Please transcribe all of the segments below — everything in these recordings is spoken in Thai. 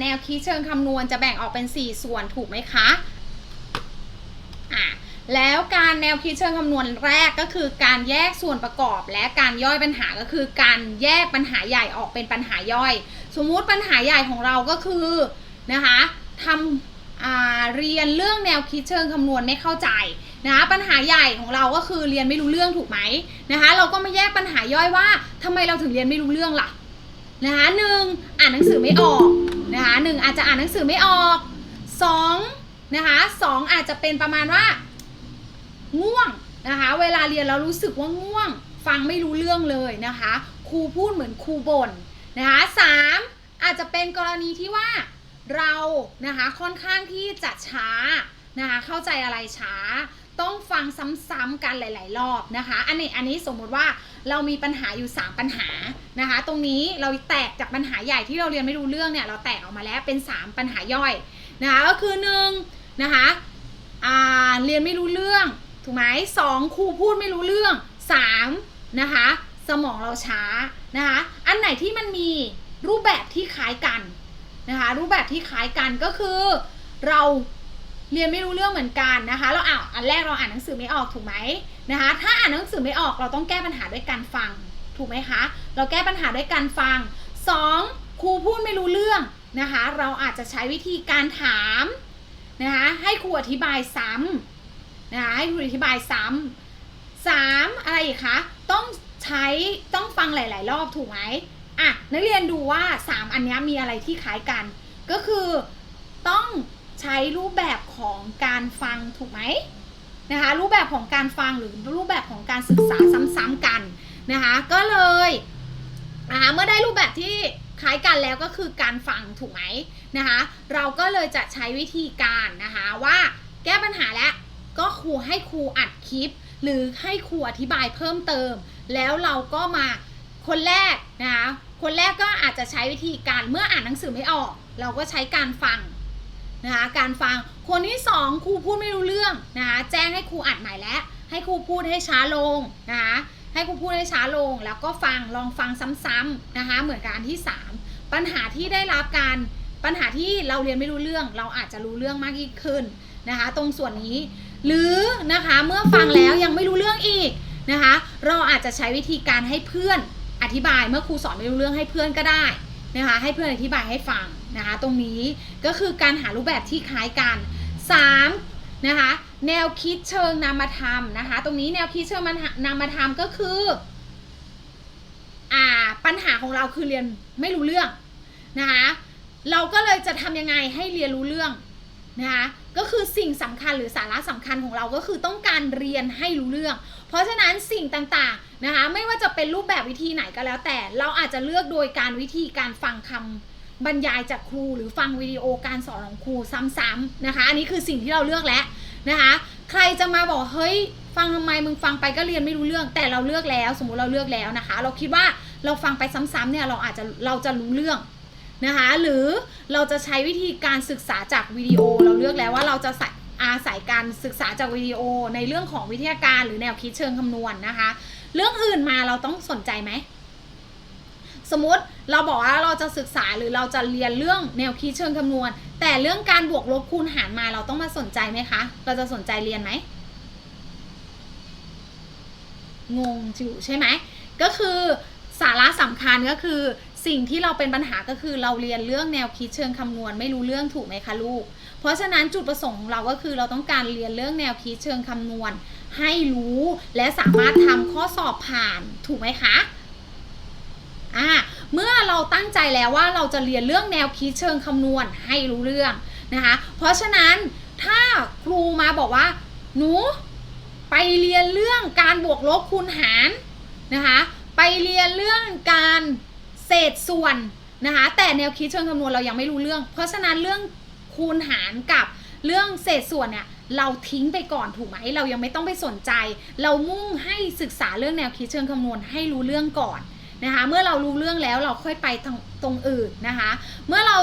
แนวคิดเชิงคำนวณจะแบ่งออกเป็น 4 ส่วนถูกไหมคะอะแล้วการแนวคิดเชิงคำนวณแรกก็คือการแยกส่วนประกอบ และการย่อยปัญหาก็คือการแยกปัญหาใหญ่ออกเป็นปัญหาย่อย สมมุติปัญหาใหญ่ของเราก็คือนะคะทำเรียนเรื่องแนวคิดเชิงคำนวณไม่เข้าใจนะคะปัญหาใหญ่ของเราก็คือเรียนไม่รู้เรื่องถูกไหมนะคะ เราก็มาแยกปัญหาย่อยว่าทำไมเราถึงเรียนไม่รู้เรื่องล่ะนะคะหนึ่งอ่านหนังสือไม่ออก นะคะหนึ่งอาจจะอ่านหนังสือไม่ออกสองนะคะสองอาจจะเป็นประมาณว่า ง่วงนะคะ เวลาเรียนเรารู้สึกว่าง่วง ฟังไม่รู้เรื่องเลยนะคะ ครูพูดเหมือนครูบ่นนะคะสามอาจจะเป็นกรณีที่ว่าเรานะคะค่อนข้างที่จะช้านะคะเข้าใจอะไรช้า ต้องฟังซ้ำๆกันหลาย ๆ รอบนะคะ อันนี้อันนี้สมมติว่าเรามีปัญหาอยู่ 3 ปัญหานะคะ ตรงนี้เราแตกจากปัญหาใหญ่ที่เราเรียนไม่รู้เรื่องเนี่ยเราแตกออกมาแล้วเป็น 3 ปัญหาย่อยนะคะก็คือ1นะคะอ่าเรียนไม่รู้เรื่องถูกไหมสองครูพูดไม่รู้เรื่องสามนะคะสมองเราช้านะคะอันไหนที่มันมีรูปแบบที่คล้ายกันนะคะรูปแบบที่คล้ายกันก็คือเรา เรียนไม่รู้เรื่องเหมือนกันนะคะ เราอ่านอันแรกเราอ่านหนังสือไม่ออกถูกไหมนะคะ ถ้าอ่านหนังสือไม่ออกเราต้องแก้ปัญหาด้วยการฟังถูกไหมคะ เราแก้ปัญหาด้วยการฟังสองครูพูดไม่รู้เรื่องนะคะ เราอาจจะใช้วิธีการถามนะคะให้ครูอธิบายซ้ำนะคะให้คุณอธิบายซ้ำสามอะไรอีกคะต้องใช้ต้องฟังหลาย ๆ รอบถูกไหมอะนักเรียนดูว่าสามอันนี้มีอะไรที่คล้ายกัน ก็คือต้อง ใช้รูปแบบของการฟังถูกไหมนะคะรูปแบบของการฟังหรือรูปแบบของการศึกษาซ้ำๆกันนะคะก็เลยนะคะเมื่อได้รูปแบบที่คล้ายกันแล้วก็คือการฟังถูกไหมนะคะเราก็เลยจะใช้วิธีการนะคะว่าแก้ปัญหาแล้วก็ครูให้ครูอัดคลิป หรือให้ครูอธิบายเพิ่มเติม แล้วเราก็มาคนแรกนะคะคนแรกก็อาจจะใช้วิธีการเมื่ออ่านหนังสือไม่ออก เราก็ใช้การฟัง นะคะการฟังคนที่สองครูพูดไม่รู้เรื่องนะคะแจ้งให้ครูอัดใหม่แล้วให้ครูพูดให้ช้าลงนะคะให้ครูพูดให้ช้าลง แล้วก็ฟังลองฟังซ้ำๆนะคะเหมือนกับอันที่สามปัญหาที่ได้รับการปัญหาที่เราเรียนไม่รู้เรื่อง เราอาจจะรู้เรื่องมากยิ่งขึ้นนะคะตรงส่วนนี้ หรือนะคะเมื่อฟังแล้วยังไม่รู้เรื่องอีกนะคะเราอาจจะใช้วิธีการให้เพื่อนอธิบายเมื่อครูสอนไม่รู้เรื่องให้เพื่อนก็ได้นะคะให้เพื่อนอธิบายให้ฟัง นะคะตรงนี้ก็คือการหารูปแบบที่คล้ายกัน 3 นะคะแนวคิดเชิงนามธรรมนะคะ ตรงนี้แนวคิดเชิงนามธรรมก็คืออ่าปัญหาของเราคือเรียนไม่รู้เรื่องนะคะเราก็เลยจะทำยังไงให้เรียนรู้เรื่องนะคะก็คือสิ่งสำคัญหรือสาระสำคัญของเราก็คือต้องการเรียนให้รู้เรื่อง เพราะฉะนั้นสิ่งต่างๆนะคะไม่ว่าจะเป็นรูปแบบวิธีไหนก็แล้วแต่ เราอาจจะเลือกโดยการวิธีการฟังคำ บรรยายจากครูหรือฟังวิดีโอการสอนของครูซ้ำๆนะคะ อันนี้คือสิ่งที่เราเลือกแล้วนะคะ ใครจะมาบอกเฮ้ยฟังทำไมมึงฟังไปก็เรียนไม่รู้เรื่อง แต่เราเลือกแล้ว สมมุติเราเลือกแล้วนะคะ เราคิดว่าเราฟังไปซ้ำๆเนี่ยเราอาจจะเราจะรู้เรื่องนะคะหรือเราจะใช้วิธีการศึกษาจากวิดีโอ เราเลือกแล้วว่าเราจะอาศัยการศึกษาจากวิดีโอ ในเรื่องของวิทยาการหรือแนวคิดเชิงคำนวณนนะคะ เรื่องอื่นมาเราต้องสนใจไหม สมมติเราบอกว่าเราจะศึกษาหรือเราจะเรียนเรื่องแนวคิดเชิงคำนวณ แต่เรื่องการบวกลบคูณหารมาเราต้องมาสนใจไหมคะ เราจะสนใจเรียนไหมงงจิ๋วใช่ไหมก็คือสาระสำคัญก็คือสิ่งที่เราเป็นปัญหาก็คือเราเรียนเรื่องแนวคิดเชิงคำนวณไม่รู้เรื่องถูกไหมคะลูก เพราะฉะนั้นจุดประสงค์ของเราก็คือเราต้องการเรียนเรื่องแนวคิดเชิงคำนวณ ให้รู้และสามารถทำข้อสอบผ่านถูกไหมคะ อ่าเมื่อเราตั้งใจแล้วว่าเราจะเรียนเรื่องแนวคิดเชิงคำนวณให้รู้เรื่องนะคะ เพราะฉะนั้นถ้าครูมาบอกว่า หนูไปเรียนเรื่องการบวกลบคูณหารนะคะ ไปเรียนเรื่องการเศษส่วนนะคะ แต่แนวคิดเชิงคำนวณเรายังไม่รู้เรื่อง เพราะฉะนั้นเรื่องคูณหารกับเรื่องเศษส่วนเนี่ยเราทิ้งไปก่อนถูกไหม เรายังไม่ต้องไปสนใจ เรามุ่งให้ศึกษาเรื่องแนวคิดเชิงคำนวณให้รู้เรื่องก่อน นะคะ เมื่อเรารู้เรื่องแล้วเราค่อยไปตรงตรงอื่นนะคะ เมื่อเรา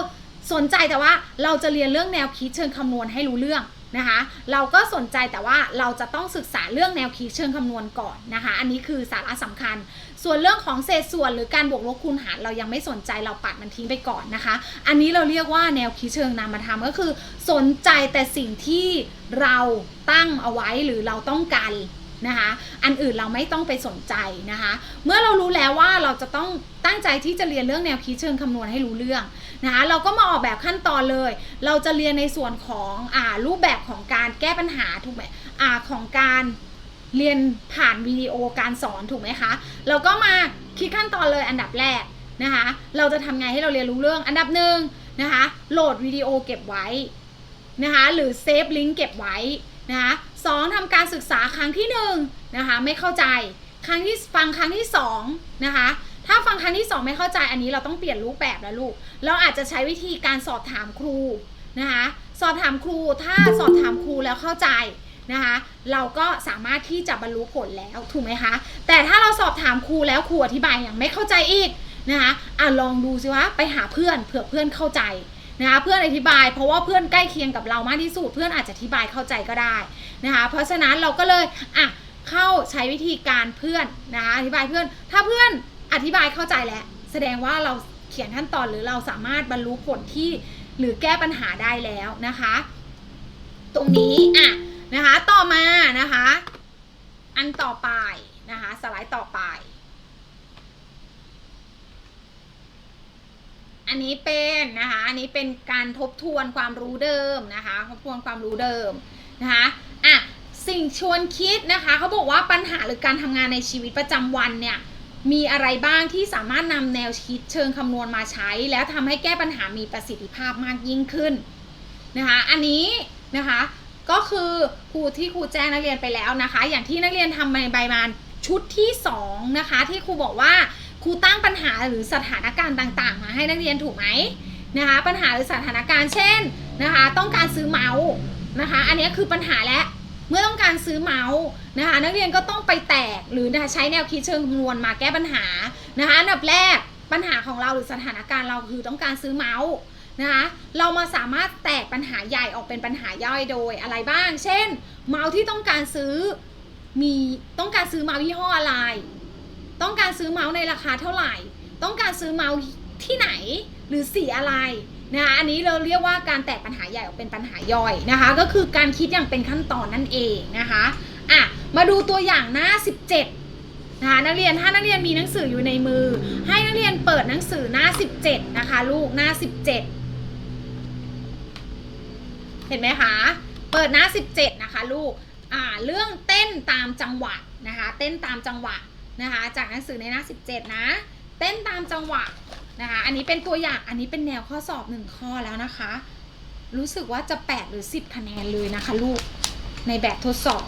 สนใจแต่ว่าเราจะเรียนเรื่องแนวคิดเชิงคำนวณให้รู้เรื่องนะคะ เราก็สนใจแต่ว่าเราจะต้องศึกษาเรื่องแนวคิดเชิงคำนวณก่อนนะคะ อันนี้คือสาระสำคัญ ส่วนเรื่องของเศษส่วนหรือการบวกลบคูณหารเรายังไม่สนใจเราปัดมันทิ้งไปก่อนนะคะ อันนี้เราเรียกว่าแนวคิดเชิงนามธรรมก็คือ สนใจแต่สิ่งที่เราตั้งเอาไว้หรือเราต้องการ นะคะ อันอื่นเราไม่ต้องไปสนใจนะคะ เมื่อเรารู้แล้วว่าเราจะต้องตั้งใจที่จะเรียนเรื่องแนวคิดเชิงคำนวณให้รู้เรื่องนะคะเราก็มาออกแบบขั้นตอนเลย เราจะเรียนในส่วนของอ่ารูปแบบของการแก้ปัญหาถูกไหมอ่าของการเรียนผ่านวิดีโอการสอนถูกไหมคะ เราก็มาคิดขั้นตอนเลยอันดับแรกนะคะ เราจะทำไงให้เราเรียนรู้เรื่อง อันดับหนึ่งนะคะ โหลดวิดีโอเก็บไว้นะคะ หรือเซฟลิงก์เก็บไว้ นะคะสองทำการศึกษาครั้งที่หนึ่งนะคะไม่เข้าใจครั้งที่ฟังครั้งที่สองนะคะถ้าฟังครั้งที่สองไม่เข้าใจอันนี้เราต้องเปลี่ยนรูปแบบแล้วลูก เราอาจจะใช้วิธีการสอบถามครูนะคะสอบถามครูถ้าสอบถามครูแล้วเข้าใจนะคะเราก็สามารถที่จะบรรลุผลแล้วถูกไหมคะแต่ถ้าเราสอบถามครูแล้วครูอธิบายอย่างไม่เข้าใจอีกนะคะอะลองดูสิว่าไปหาเพื่อนเผื่อเพื่อนเข้าใจ นะคะเพื่อนอธิบาย เพราะว่าเพื่อนใกล้เคียงกับเรามากที่สุดเพื่อนอาจจะอธิบายเข้าใจก็ได้นะคะเพราะฉะนั้นเราก็เลยอะเข้าใช้วิธีการเพื่อนนะคะอธิบายเพื่อน ถ้าเพื่อนอธิบายเข้าใจแล้วแสดงว่าเราเขียนขั้นตอนหรือเราสามารถบรรลุผลที่หรือแก้ปัญหาได้แล้วนะคะ ตรงนี้อะนะคะต่อมานะคะ อันต่อไปนะคะสไลด์ต่อไป อันนี้เป็นนะคะอันนี้เป็นการทบทวนความรู้เดิมนะคะทบทวนความรู้เดิมนะคะอะสิ่งชวนคิดนะคะเขาบอกว่าปัญหาหรือการทำงานในชีวิตประจำวันเนี่ยมีอะไรบ้างที่สามารถนำแนวคิดเชิงคำนวณมาใช้ แล้วทำให้แก้ปัญหามีประสิทธิภาพมากยิ่งขึ้นนะคะอันนี้นะคะก็คือครูที่ครูแจ้งนักเรียนไปแล้วนะคะ อย่างที่นักเรียนทำในใบมานชุดที่สองนะคะที่ครูบอกว่า ครูตั้งปัญหาหรือสถานการณ์ต่าง ๆ มาให้นักเรียนถูกไหมนะคะ ปัญหาหรือสถานการณ์เช่นนะคะ ต้องการซื้อเมาส์นะคะ อันนี้คือปัญหาและเมื่อต้องการซื้อเมาส์นะคะ นักเรียนก็ต้องไปแตกหรือใช้แนวคิดเชิงคำนวณมาแก้ปัญหานะคะอันดับแรกปัญหาของเราหรือสถานการณ์เราคือต้องการซื้อเมาส์นะคะเรามาสามารถแตกปัญหาใหญ่ออกเป็นปัญหาย่อยโดยอะไรบ้าง เช่น เมาส์ที่ต้องการซื้อมีต้องการซื้อเมาส์ยี่ห้ออะไร ต้องการซื้อเมาส์ในราคาเท่าไหร่ ต้องการซื้อเมาส์ที่ไหนหรือสีอะไรนะคะอันนี้เราเรียกว่าการแตกปัญหาใหญ่ออกเป็นปัญหาย่อยนะคะ ก็คือการคิดอย่างเป็นขั้นตอนนั่นเองนะคะอะมาดูตัวอย่างหน้า 17นะคะนักเรียนถ้านักเรียนมีหนังสืออยู่ในมือ ให้นักเรียนเปิดหนังสือหน้า 17 นะคะ ลูกหน้า 17 เห็นไหมคะเปิดหน้า 17 นะคะ ลูกอ่าเรื่องเต้นตามจังหวะนะคะ เต้นตามจังหวะ นะคะ จากหนังสือในหน้า 17 นะ เต้นตามจังหวะนะคะ อันนี้เป็นตัวอย่างอันนี้เป็นแนวข้อสอบหนึ่งข้อแล้วนะคะ รู้สึกว่าจะ 8 หรือ 10 คะแนนเลยนะคะลูกในแบบทดสอบ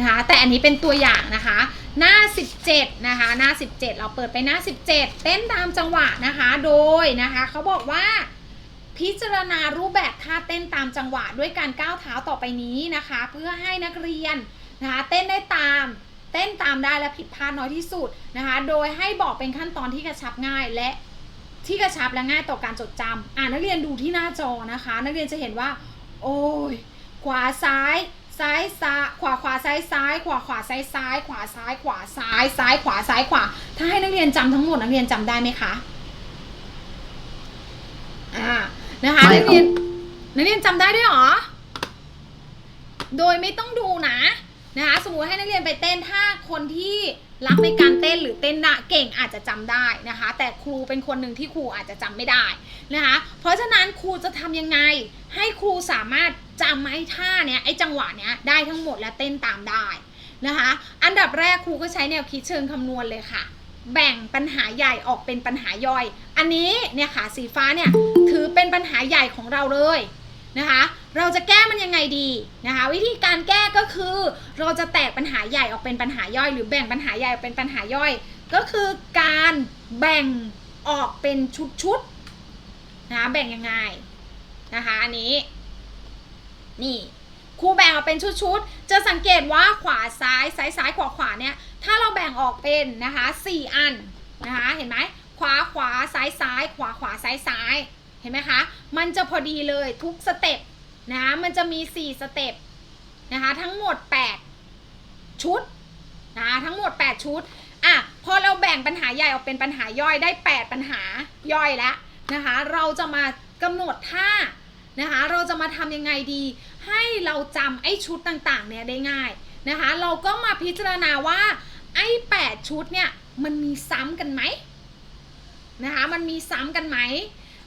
นะคะแต่อันนี้เป็นตัวอย่างนะคะ หน้า 17 นะคะ หน้า 17 เราเปิดไปหน้า 17 เต้นตามจังหวะนะคะ โดยนะคะเขาบอกว่าพิจารณารูปแบบท่าเต้นตามจังหวะด้วยการก้าวเท้าต่อไปนี้นะคะ เพื่อให้นักเรียนนะคะเต้นได้ตาม เต้นตามได้และผิดพลาดน้อยที่สุดนะคะ โดยให้บอกเป็นขั้นตอนที่กระชับง่ายและที่กระชับและง่ายต่อการจดจำอ่านักเรียนดูที่หน้าจอนะคะ นักเรียนจะเห็นว่า โอ้ย ขวาซ้ายซ้ายซ้ายขวาขวาซ้ายซ้ายขวาขวาซ้ายซ้ายขวาซ้ายขวาซ้ายซ้ายขวาซ้ายขวา ถ้าให้นักเรียนจำทั้งหมดนักเรียนจำได้ไหมคะอ่านะคะไม่นักเรียนนักเรียนจำได้ด้วยเหรอ โดยไม่ต้องดูนะ นะคะสมมติให้นักเรียนไปเต้นถ้าคนที่รักในการเต้นหรือเต้นนะเก่งอาจจะจำได้นะคะ แต่ครูเป็นคนหนึ่งที่ครูอาจจะจำไม่ได้นะคะ เพราะฉะนั้นครูจะทำยังไง ให้ครูสามารถจำไอ้ท่าเนี้ยไอ้จังหวะเนี้ยได้ทั้งหมดและเต้นตามได้นะคะ อันดับแรกครูก็ใช้แนวคิดเชิงคำนวณเลยค่ะ แบ่งปัญหาใหญ่ออกเป็นปัญหาย่อย อันนี้เนี่ยค่ะสีฟ้าเนี่ยถือเป็นปัญหาใหญ่ของเราเลย นะคะ เราจะแก้มันยังไงดีนะคะ วิธีการแก้ก็คือเราจะแตกปัญหาใหญ่ออกเป็นปัญหาย่อย หรือแบ่งปัญหาใหญ่ออกเป็นปัญหาย่อย ก็คือการแบ่งออกเป็นชุดๆนะคะแบ่งยังไงนะคะอันนี้นี่ครูแบ่งออกเป็นชุดๆ จะสังเกตว่าขวาซ้ายซ้ายซ้ายขวาขวาเนี่ยถ้าเราแบ่งออกเป็นนะคะสี่อันนะคะเห็นไหมขวาขวาซ้ายซ้ายขวาขวาซ้ายซ้าย เห็นไหมคะ มันจะพอดีเลยทุกสเต็ปนะคะมันจะมี 4 สเต็ปนะคะทั้งหมด 8 ชุดนะคะทั้งหมด 8 ชุดอะพอเราแบ่งปัญหาใหญ่ออกเป็นปัญหาย่อยได้ 8 ปัญหาย่อยแล้วนะคะเราจะมากำหนดท่านะคะเราจะมาทำยังไงดี ให้เราจำไอ้ชุดต่างๆเนี่ยได้ง่ายนะคะเราก็มาพิจารณาว่าไอ้8ชุดเนี่ยมันมีซ้ำกันไหมนะคะมันมีซ้ำกันไหม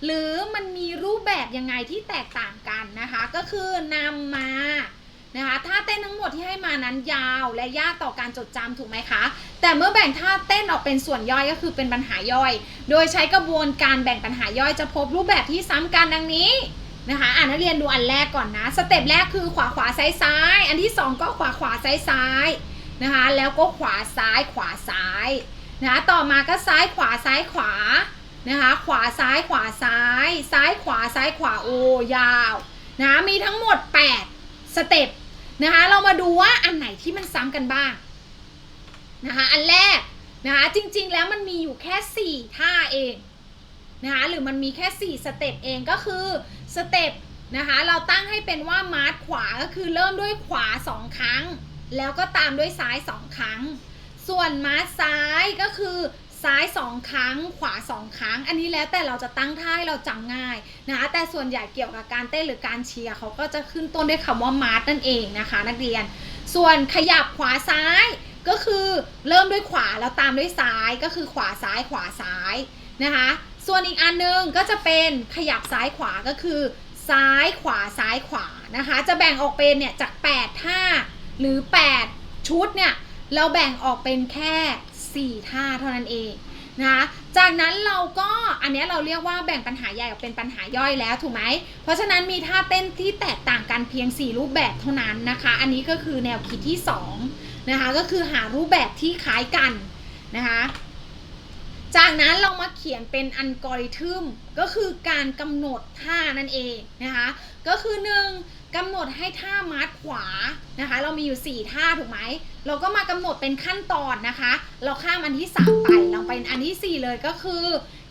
หรือมันมีรูปแบบยังไงที่แตกต่างกันนะคะ ก็คือนำมานะคะท่าเต้นทั้งหมดที่ให้มานั้นยาวและยากต่อการจดจำถูกไหมคะ แต่เมื่อแบ่งท่าเต้นออกเป็นส่วนย่อยก็คือเป็นปัญหาย่อย โดยใช้กระบวนการแบ่งปัญหาย่อยจะพบรูปแบบที่ซ้ำกันดังนี้นะคะอ่านนักเรียนดูอันแรกก่อนนะ สเต็ปแรกคือขวาขวาซ้ายซ้าย อันที่สองก็ขวาขวาซ้ายซ้ายนะคะแล้วก็ขวาซ้ายขวาซ้ายนะคะต่อมาก็ซ้ายขวาซ้ายขวา นะคะขวาซ้ายขวาซ้าย ซ้ายขวาซ้ายขวาโอยาวนะมีทั้งหมด 8 สเต็ปนะคะเรามาดูว่าอันไหนที่มันซ้ำกันบ้างนะคะอันแรกนะคะจริงๆแล้วมันมีอยู่แค่ 4 ท่าเองนะคะหรือมันมีแค่ 4 สเต็ปเองก็คือสเต็ปนะคะเราตั้งให้เป็นว่ามาร์ชขวาก็คือเริ่มด้วยขวา 2 ครั้ง แล้วก็ตามด้วยซ้าย 2 ครั้ง ส่วนมาร์ชซ้ายก็คือ ซ้าย 2 ครั้ง ขวา 2 ครั้ง อันนี้แล้วแต่เราจะตั้งท่าให้เราจำง่ายนะคะแต่ส่วนใหญ่เกี่ยวกับการเต้นหรือการเชียร์เขาก็จะขึ้นต้นด้วยคำว่ามาร์ชนั่นเองนะคะ นักเรียน ส่วนขยับขวาซ้ายก็คือเริ่มด้วยขวาแล้วตามด้วยซ้ายก็คือขวาซ้ายขวาซ้ายนะคะ ส่วนอีกอันหนึงก็จะเป็นขยับซ้ายขวาก็คือ ซ้ายขวาซ้ายขวานะคะ จะแบ่งออกเป็นเนี่ยจาก8ท่าหรือ 8 ชุดเนี่ยเราแบ่งออกเป็นแค่ 4 ท่าเท่านั้นเองนะคะจากนั้นเราก็อันนี้เราเรียกว่าแบ่งปัญหาใหญ่ออกเป็นปัญหาย่อยแล้วถูกไหม เพราะฉะนั้นมีท่าเต้นที่แตกต่างกันเพียง 4 รูปแบบเท่านั้นนะคะ อันนี้ก็คือแนวคิดที่2นะคะก็คือหารูปแบบที่คล้ายกันนะคะจากนั้นเรามาเขียนเป็นอัลกอริทึมก็คือการกำหนดท่านั่นเองนะคะก็คือ1 กำหนดให้ท่ามาร์ชขวานะคะ เรามีอยู่ 4 ท่าถูกไหม เราก็มากำหนดเป็นขั้นตอนนะคะ เราข้ามอันที่ 3 ไปเราไปอันที่ 4 เลยก็คือ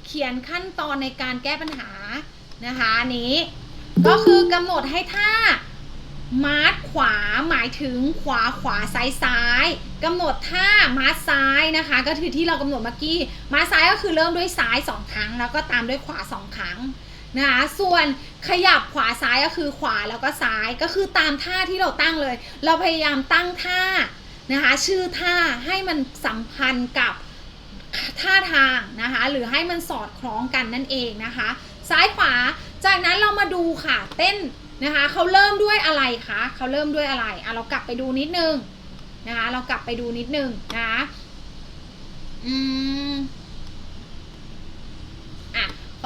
เขียนขั้นตอนในการแก้ปัญหานะคะนี้ ก็คือกำหนดให้ท่ามาร์ชขวาหมายถึงขวาขวาซ้ายซ้ายกำหนดท่ามาร์ชซ้ายนะคะ ก็คือที่เรากำหนดเมื่อกี้มาร์ชซ้ายก็คือเริ่มด้วยซ้ายสองครั้ง แล้วก็ตามด้วยขวาสองครั้ง นะคะส่วนขยับขวาซ้ายก็คือขวาแล้วก็ซ้ายก็คือตามท่าที่เราตั้งเลย เราพยายามตั้งท่านะคะชื่อท่าให้มันสัมพันธ์กับท่าทางนะคะหรือให้มันสอดคล้องกันนั่นเองนะคะ ซ้ายขวาจากนั้นเรามาดูค่ะเต้นนะคะเขาเริ่มด้วยอะไรคะเขาเริ่มด้วยอะไรอะเรากลับไปดูนิดนึงนะคะเรากลับไปดูนิดนึงนะคะอืม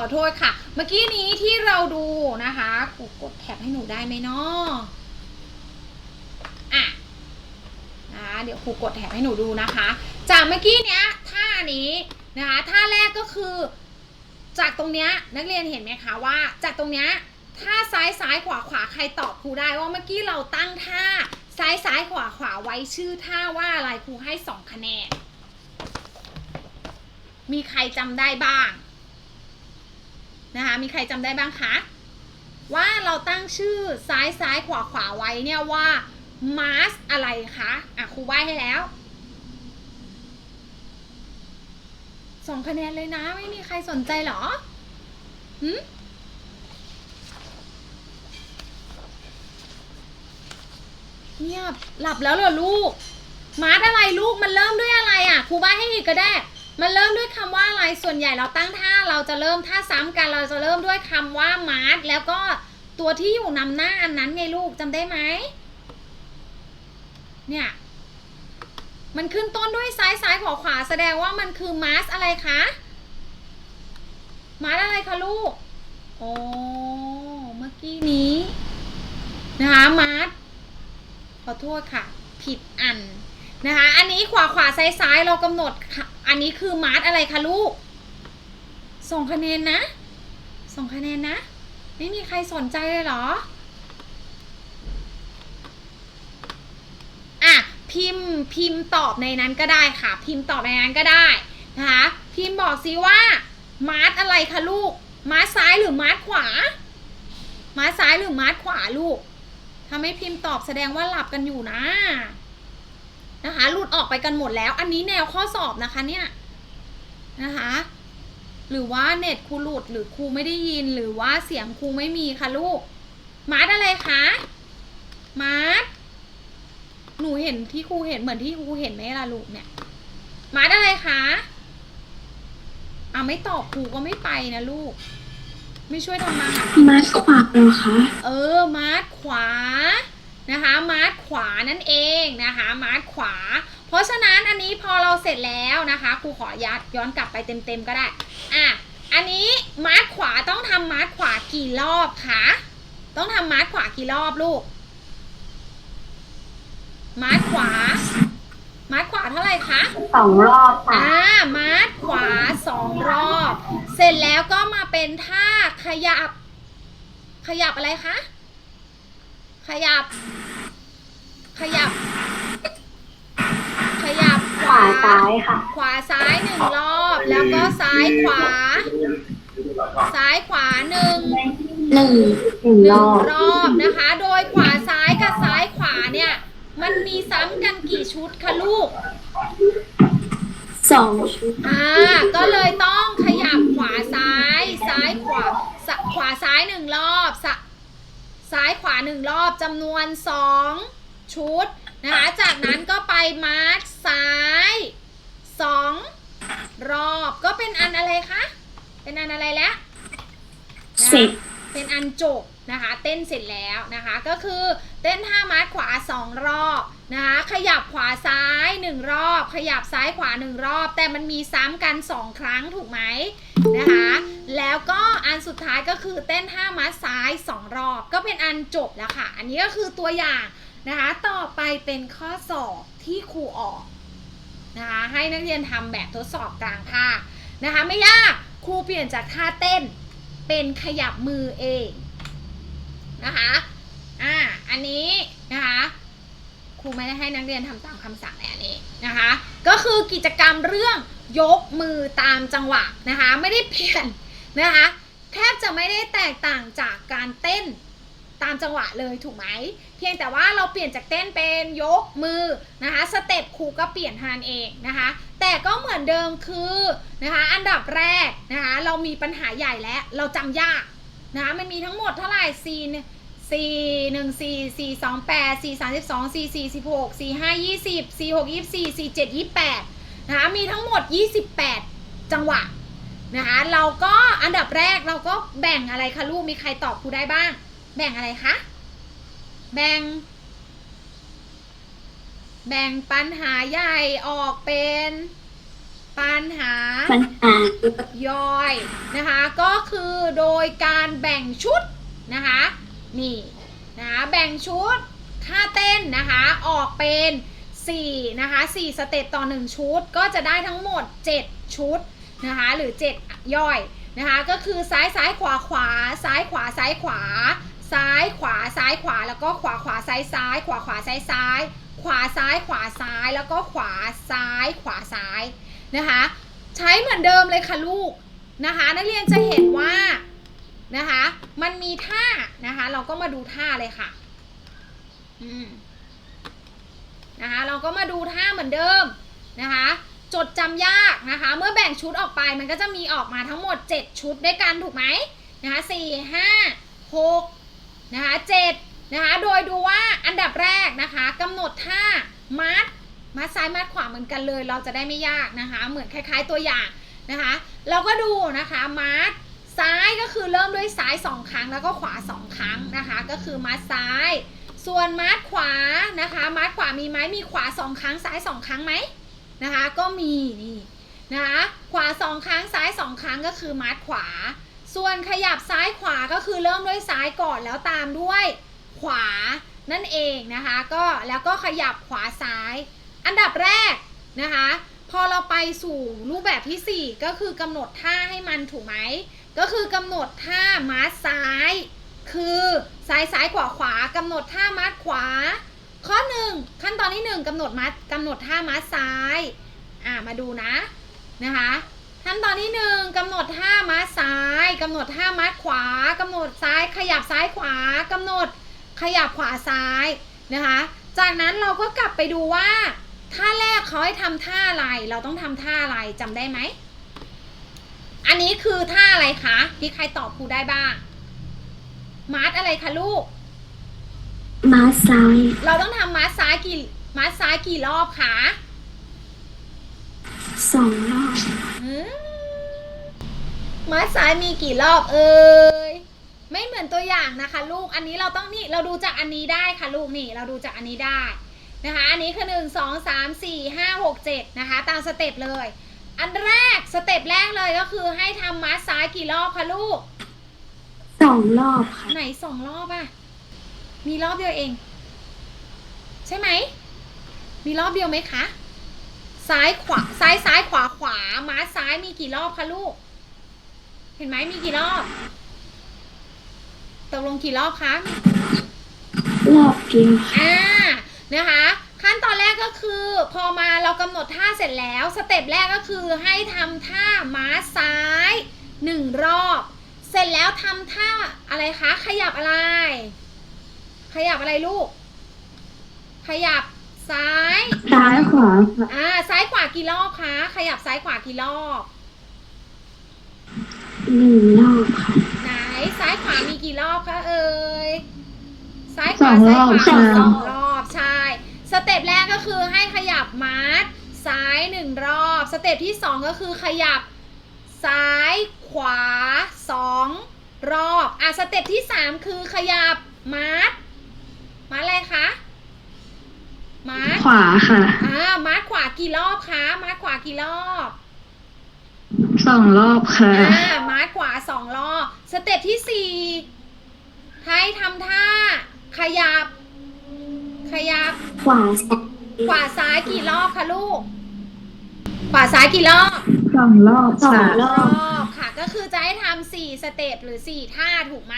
อะขอโทษค่ะ เมื่อกี้นี้ที่เราดูนะคะกูกดแท็บให้หนูได้ไหมเนาะอะนะคะเดี๋ยวครูกดแท็บให้หนูดูนะคะ จากเมื่อกี้เนี้ยท่านี้นะคะท่าแรกก็คือ จากตรงเนี้ยนักเรียนเห็นไหมคะว่า จากตรงเนี้ยถ้าซ้ายซ้ายขวาขวาใครตอบครูได้ว่าเมื่อกี้เราตั้งท่าซ้ายซ้ายขวาขวาไว้ชื่อท่าว่าอะไรครูให้สองคะแนนมีใครจำได้บ้าง นะคะ มีใครจำได้บ้างคะ ว่าเราตั้งชื่อซ้ายซ้ายขวาขวาไว้เนี่ยว่ามาสอะไรคะ อะครูใบให้แล้วสองคะแนนเลยนะ ไม่มีใครสนใจหรอหืมเงียบหลับแล้วเหรอลูกมาร์ทอะไรลูกมันเริ่มด้วยอะไรอะครูบ้าให้อีกก็ได้ มันเริ่มด้วยคำว่าอะไรส่วนใหญ่เราตั้งท่าเราจะเริ่มท่าซ้ำกันเราจะเริ่มด้วยคำว่ามาร์ทแล้วก็ตัวที่อยู่นำหน้าอันนั้นไงลูกจำได้ไหมเนี่ยมันขึ้นต้นด้วยซ้ายซ้ายขวาขวาแสดงว่ามันคือมาร์สอะไรคะมาร์สอะไรคะลูกโอ้เมื่อกี้นี้นะคะมาร์สขอโทษค่ะ ผิดอันนะคะ อันนี้ขวาขวาซ้ายซ้ายเรากำหนด อันนี้คือมาร์ทอะไรคะลูกสองคะแนนนะสองคะแนนนะ ไม่มีใครสนใจเลยเหรอ อะ พิมพ์พิมพ์ตอบในนั้นก็ได้ค่ะ พิมพ์ตอบในนั้นก็ได้นะคะพิมพ์บอกซิว่า มาร์ทอะไรคะลูก มาร์ทซ้ายหรือมาร์ทขวามมาซ้ายหรือมาร์สขวาลูกถ้าไม่พิมพ์ตอบแสดงว่าหลับกันอยู่นะ นะคะหลุดออกไปกันหมดแล้ว อันนี้แนวข้อสอบนะคะเนี่ยนะคะหรือว่าเน็ตครูหลุดหรือครูไม่ได้ยินหรือว่าเสียงครูไม่มีคะลูก มาร์ทอะไรคะมาร์ทหนูเห็นที่ครูเห็นเหมือนที่ครูเห็นไหมล่ะลูกเนี่ย มาร์ทอะไรคะอะไม่ตอบครูก็ไม่ไปนะลูก ไม่ช่วยทำมาหามาขวาเหรอคะ เออ มาร์ทขวา นะคะมาร์ทขวานั่นเองนะคะมาร์ทขวา เพราะฉะนั้นอันนี้พอเราเสร็จแล้วนะคะครูขอยัดย้อนกลับไปเต็มๆก็ได้อะอันนี้มาร์ทขวาต้องทำมาร์ทขวากี่รอบคะต้องทำมาร์ทขวากี่รอบลูกมาร์ทขวามาร์ทขวาเท่าไหร่คะสองรอบค่ะอ่ามาร์ทขวาสองรอบ เสร็จแล้วก็มาเป็นท่าขยับ ขยับอะไรคะ ขยับ ขยับ ขยับขขวาวาซ้ายค่ะ ขวาซ้ายหนึ่งรอบ แล้วก็ซ้ายขวา ซ้ายขวาหนึ่งหนึ่งหนึ่งหรนึ่องบรอบนะคะ โดยขวาซ้ายกับซ้ายขวาเนี่ย มันมีซ้ำกันกี่ชุดคะลูกสองชุดอ่า ก็เลยต้องขยับขวาซ้าย ซ้ายขวาสะขวาซ้ายหนึ่งรอบสะ ซ้ายขวาหนึ่งรอบจำนวนสองชุดนะคะจากนั้นก็ไปมาร์ชซ้ายสองรอบก็เป็นอันอะไรคะ เป็นอันอะไรแล้วเสร็จเป็นอันจบนะคะ เต้นเสร็จแล้วนะคะ ก็คือเต้นท่ามาร์ชขวาสองรอบ นะคะขยับขวาซ้ายหนึ่งรอบ ขยับซ้ายขวาหนึ่งรอบ แต่มันมีซ้ำกันสองครั้งถูกไหมนะคะ แล้วก็อันสุดท้ายก็คือเต้นท่ามาร์ชซ้ายสองรอบ ก็เป็นอันจบแล้วค่ะ อันนี้ก็คือตัวอย่างนะคะ ต่อไปเป็นข้อสอบที่ครูออกนะคะให้นักเรียนทำแบบทดสอบกลางภาคนะคะไม่ยากครูเปลี่ยนจากท่าเต้นเป็นขยับมือเองนะคะอ่าอันนี้นะคะ ครูไม่ได้ให้นักเรียนทำตามคำสั่งในอันนี้นะคะ ก็คือกิจกรรมเรื่องยกมือตามจังหวะนะคะ ไม่ได้เปลี่ยนนะคะแทบจะไม่ได้แตกต่างจากการเต้นตามจังหวะเลยถูกไหม เพียงแต่ว่าเราเปลี่ยนจากเต้นเป็นยกมือนะคะสเต็ปครูก็เปลี่ยนทานเองนะคะ แต่ก็เหมือนเดิมคือนะคะอันดับแรกนะคะเรามีปัญหาใหญ่แล้วเราจำยากนะคะมันมีทั้งหมดเท่าไหร่ซีน สี่หนึ่งสี่สี่สองแปดสี่สามสิบสองสี่สี่สิบหกสี่ห้ายี่สิบสี่หกยี่สี่สี่เจ็ดยี่แปดนะคะมีทั้งหมดยี่สิบแปดจังหวะนะคะเราก็อันดับแรกเราก็แบ่งอะไรคะลูกมีใครตอบครูได้บ้าง แบ่งอะไรคะแบ่ง แบ่งปัญหาใหญ่ออกเป็น ปัญหาปัญหาย่อยนะคะ ก็คือโดยการแบ่งชุดนะคะ นี่นะคะแบ่งชุดท่าเต้นนะคะออกเป็น4นะคะ4สเต็ปต่อ 1 ชุด ก็จะได้ทั้งหมด 7 ชุดนะคะหรือ 7 ย่อยนะคะก็คือซ้ายซ้ายขวาขวาซ้ายขวาซ้ายขวา ซ้ายขวาซ้ายขวาแล้วก็ขวาขวาซ้ายซ้าย ขวาขวาซ้ายซ้าย ขวาซ้ายขวาซ้ายแล้วก็ขวาซ้ายขวาซ้ายนะคะใช้เหมือนเดิมเลยค่ะลูกนะคะนักเรียนจะเห็นว่า นะคะ มันมีท่านะคะ เราก็มาดูท่าเลยค่ะ อืมนะคะ เราก็มาดูท่าเหมือนเดิมนะคะ จดจำยากนะคะ เมื่อแบ่งชุดออกไปมันก็จะมีออกมาทั้งหมด 7 ชุดด้วยกันถูกไหมนะคะสี่ห้าหกนะคะเจ็ดนะคะ โดยดูว่าอันดับแรกนะคะกำหนดท่ามัดมัดซ้ายมัดขวาเหมือนกันเลย เราจะได้ไม่ยากนะคะ เหมือนคล้าย ๆตัวอย่างนะคะ เราก็ดูนะคะมัด ซ้ายก็คือเริ่มด้วยซ้ายสองครั้งแล้วก็ขวาสองครั้งนะคะ ก็คือมัดซ้าย ส่วนมัดขวานะคะ มัดขวามีไหมมีขวาสองครั้งซ้ายสองครั้งไหมนะคะ ก็มีนี่นะคะขวาสองครั้งซ้ายสองครั้งก็คือมัดขวา ส่วนขยับซ้ายขวาก็คือเริ่มด้วยซ้ายก่อนแล้วตามด้วยขวานั่นเองนะคะก็แล้วก็ขยับขวาซ้าย อันดับแรกนะคะ พอเราไปสู่รูปแบบที่ 4 ก็คือกำหนดท่าให้มันถูกไหม ก็คือกำหนดท่ามัดซ้าย คือซ้ายซ้ายขวาขวากำหนดท่ามัดขวา ข้อ 1 ขั้นตอนที่ 1กำหนดมัดกำหนดท่ามัดซ้าย อ่ามาดูนะนะคะขั้นตอนที่ 1กำหนดท่ามัดซ้ายกำหนดท่ามัดขวากำหนดซ้ายขขยับซ้ายขวากำหนดขยับขวาซ้ายนะคะจากนั้นเราก็กลับไปดูว่าท่าแรกเขาให้ทำท่าอะไร เราต้องทำท่าอะไรจำได้ไหม อันนี้คือท่าอะไรคะที่ใครตอบครูได้บ้าง มาร์ทอะไรคะลูก มาซ้าย เราต้องทำมาร์ทซ้ายกี่ มาร์ทซ้ายกี่รอบคะสองรอบอืมมาร์ทซ้ายมีกี่รอบเอ่ย ไม่เหมือนตัวอย่างนะคะ ลูก อันนี้เราต้องนี่ เราดูจากอันนี้ได้ค่ะลูกนี่ เราดูจากอันนี้ได้นะคะ อันนี้คือหนึ่งสองสามสี่ห้าหกเจ็ดนะคะ ตามสเต็ปเลย อันแรกสเต็ปแรกเลยก็คือให้ทำมาร์ทซ้ายกี่รอบคะลูก สองรอบค่ะ ไหนสองรอบอะมีรอบเดียวเอง ใช่ไหม มีรอบเดียวไหมคะ ซ้ายขวาซ้ายซ้ายขวาขวาม้าซ้ายมีกี่รอบคะลูก เห็นไหมมีกี่รอบตกลงกี่รอบคะรอบเดียวค่ะอ่านะคะ ขั้นตอนแรกก็คือ พอมาเรากำหนดท่าเสร็จแล้ว สเต็ปแรกก็คือให้ทำท่าม้าซ้ายหนึ่งรอบ เสร็จแล้วทำท่าอะไรคะ ขยับอะไร ขยับอะไรลูก ขยับซ้ายซ้ายขวาค่ะอ่าซ้ายขวากี่รอบคะ ขยับซ้ายขวากี่รอบหนึ่งรอบค่ะไหนซ้ายขวามีกี่รอบคะเอ่ยซ้ายขวาสองรซ้ายอบขวาค่ะสองรอบใช่ สเต็ปแรกก็คือให้ขยับมาร์ทซ้ายหนึ่งรอบ สเต็ปที่สองก็คือขยับซ้ายขวาสองรอบ อะสเต็ปที่สามคือขยับมาร์ทมาร์ทอะไรคะมาร์ทขวาค่ะ อ่ามาร์ทขวากี่รอบคะมาร์ทขวากี่รอบสองรอบค่ะอ่ามาร์คขวาสองรอบ สเต็ปที่สี่ให้ทำท่าขยับ ขยับ ขวาซ้ายขวาซ้ายกี่รอบคะลูก ขวาซ้ายกี่รอบสองรอบสอค่ะงรอบค่ะ ก็คือจะให้ทำสี่สเต็ปหรือสี่ท่าถูกไหม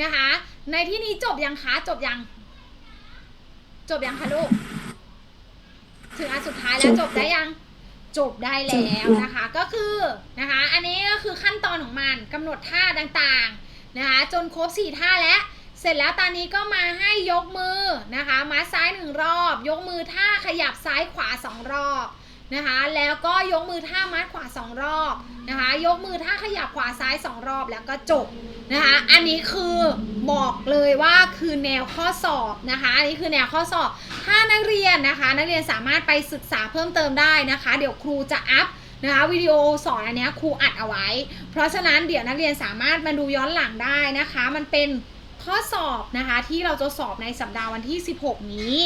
นะคะ ในที่นี้จบยังคะจบยัง จบยังคะลูก ถึงอันสุดท้ายแล้วจบได้ยัง จบได้แล้วนะคะ ก็คือนะคะ อันนี้ก็คือขั้นตอนของมันกำหนดท่าต่างๆนะคะ จนครบสี่ท่าแล้ว เสร็จแล้วตอนนี้ก็มาให้ยกมือนะคะมาซ้ายหนึ่งรอบ ยกมือท่าขยับซ้ายขวาสองรอบนะคะ แล้วก็ยกมือท่ามัดขวาสองรอบนะคะ ยกมือท่าขยับขวาซ้ายสองรอบแล้วก็จบนะคะ อันนี้คือบอกเลยว่าคือแนวข้อสอบนะคะ อันนี้คือแนวข้อสอบ ถ้านักเรียนนะคะ นักเรียนสามารถไปศึกษาเพิ่มเติมได้นะคะ เดี๋ยวครูจะอัพนะคะวิดีโอสอนอันนี้ครูอัดเอาไว้ เพราะฉะนั้นเดี๋ยวนักเรียนสามารถมาดูย้อนหลังได้นะคะ มันเป็น ข้อสอบนะคะที่เราจะสอบในสัปดาห์วันที่ 16 นี้